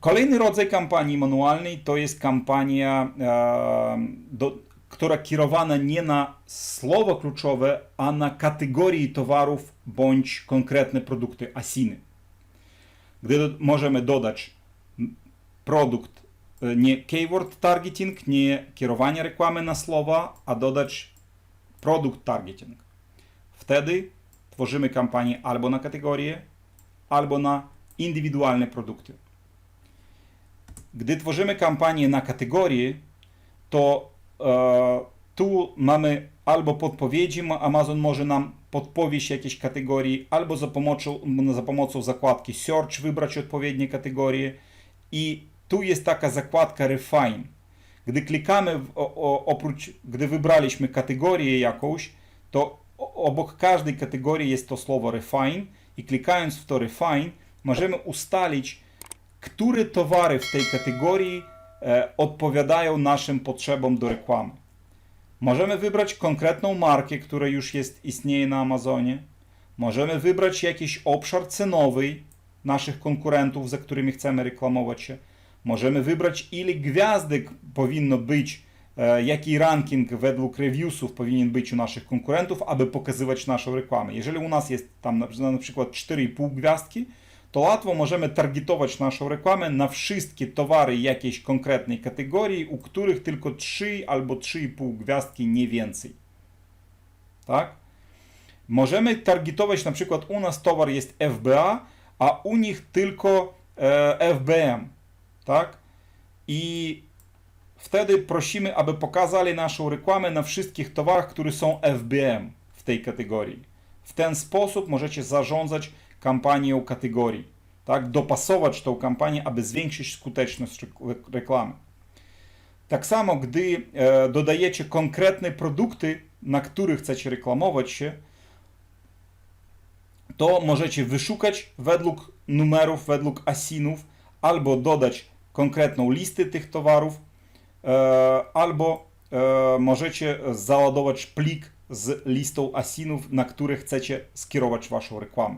Kolejny rodzaj kampanii manualnej to jest kampania, do, która kierowana nie na słowa kluczowe, a na kategorie towarów bądź konkretne produkty asiny. Gdy do, możemy dodać produkt, e, nie keyword targeting, nie kierowanie reklamy na słowa, a dodać produkt targeting. Wtedy tworzymy kampanię albo na kategorie, albo na indywidualne produkty. Gdy tworzymy kampanię na kategorii, to e, tu mamy albo podpowiedzi, ma- Amazon może nam podpowiedzieć jakieś kategorii, albo za pomocą, za pomocą zakładki Search wybrać odpowiednie kategorie. I tu jest taka zakładka Refine. Gdy klikamy, w, o, oprócz, gdy wybraliśmy kategorię jakąś, to obok każdej kategorii jest to słowo Refine i klikając w to Refine możemy ustalić, które towary w tej kategorii e, odpowiadają naszym potrzebom do reklamy. Możemy wybrać konkretną markę, która już jest, istnieje na Amazonie. Możemy wybrać jakiś obszar cenowy naszych konkurentów, za którymi chcemy reklamować się. Możemy wybrać, ile gwiazdek powinno być, jaki ranking według reviewsów powinien być u naszych konkurentów, aby pokazywać naszą reklamę. Jeżeli u nas jest tam na, na przykład 4,5 gwiazdki, to łatwo możemy targetować naszą reklamę na wszystkie towary jakiejś konkretnej kategorii, u których tylko 3 albo 3,5 gwiazdki, nie więcej. Tak? Możemy targetować na przykład u nas towar jest FBA, a u nich tylko e, FBM. Tak? I wtedy prosimy, aby pokazali naszą reklamę na wszystkich towarach, które są FBM w tej kategorii. W ten sposób możecie zarządzać kampanią kategorii, tak? dopasować tą kampanię, aby zwiększyć skuteczność rek- reklamy. Tak samo, gdy e, dodajecie konkretne produkty, na których chcecie reklamować się, to możecie wyszukać według numerów, według asinów, albo dodać konkretną listę tych towarów, albo e, możecie załadować plik z listą asinów, na które chcecie skierować Waszą reklamę.